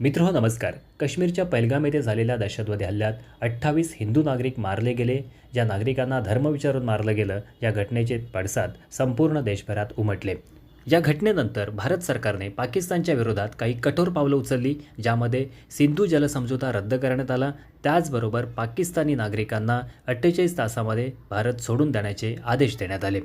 मित्र हो नमस्कार. काश्मीरच्या पैलगाम येथे झालेल्या दहशतवादी हल्ल्यात अठ्ठावीस हिंदू नागरिक मारले गेले. ज्या नागरिकांना धर्म विचारून मारलं गेलं या घटनेचे पडसाद संपूर्ण देशभरात उमटले. या घटनेनंतर भारत सरकारने पाकिस्तानच्या विरोधात काही कठोर पावलं उचलली ज्यामध्ये सिंधू जलसमझोता रद्द करण्यात आला. त्याचबरोबर पाकिस्तानी नागरिकांना अठ्ठेचाळीस तासामध्ये भारत सोडून देण्याचे आदेश देण्यात आले.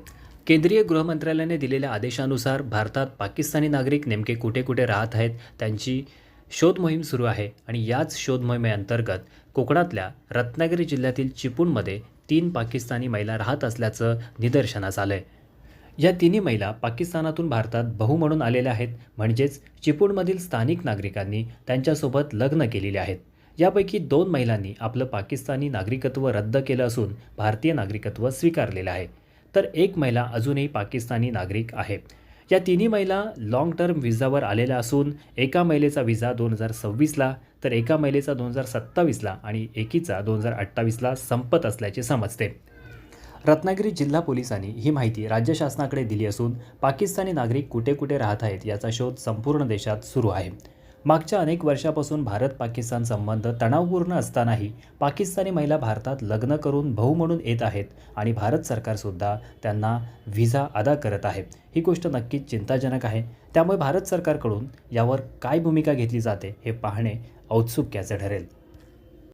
केंद्रीय गृहमंत्रालयाने दिलेल्या आदेशानुसार भारतात पाकिस्तानी नागरिक नेमके कुठे कुठे राहत आहेत त्यांची शोध मोहीम सुरू आहे आणि याच शोध मोहिमेअंतर्गत कोकणातल्या रत्नागिरी जिल्ह्यातील चिपळूणमध्ये तीन पाकिस्तानी महिला राहत असल्याचं निदर्शनास आलं आहे या तिन्ही महिला पाकिस्तानातून भारतात बहु म्हणून आलेल्या आहेत. म्हणजेच चिपळूणमधील स्थानिक नागरिकांनी त्यांच्यासोबत लग्न केलेले आहेत. यापैकी दोन महिलांनी आपलं पाकिस्तानी नागरिकत्व रद्द केलं असून भारतीय नागरिकत्व स्वीकारलेलं आहे. तर एक महिला अजूनही पाकिस्तानी नागरिक आहे. या तिन्ही महिला लाँग टर्म व्हिसावर आलेल्या असून एका महिलेचा व्हिसा दोन हजार सव्वीसला तर एका महिलेचा दोन हजार सत्तावीसला आणि एकीचा दोन हजार अठ्ठावीसला संपत असल्याचे समजते. रत्नागिरी जिल्हा पोलिसांनी ही माहिती राज्य शासनाकडे दिली असून पाकिस्तानी नागरिक कुठे कुठे राहत आहेत याचा शोध संपूर्ण देशात सुरू आहे. मागच्या अनेक वर्षापासून भारत पाकिस्तान संबंध तणावपूर्ण असतानाही पाकिस्तानी महिला भारतात लग्न करून भाऊ म्हणून येत आहेत आणि भारत सरकारसुद्धा त्यांना व्हिसा अदा करत आहे. ही गोष्ट नक्कीच चिंताजनक आहे. त्यामुळे भारत सरकारकडून यावर काय भूमिका घेतली जाते हे पाहणे औत्सुक्याचे ठरेल.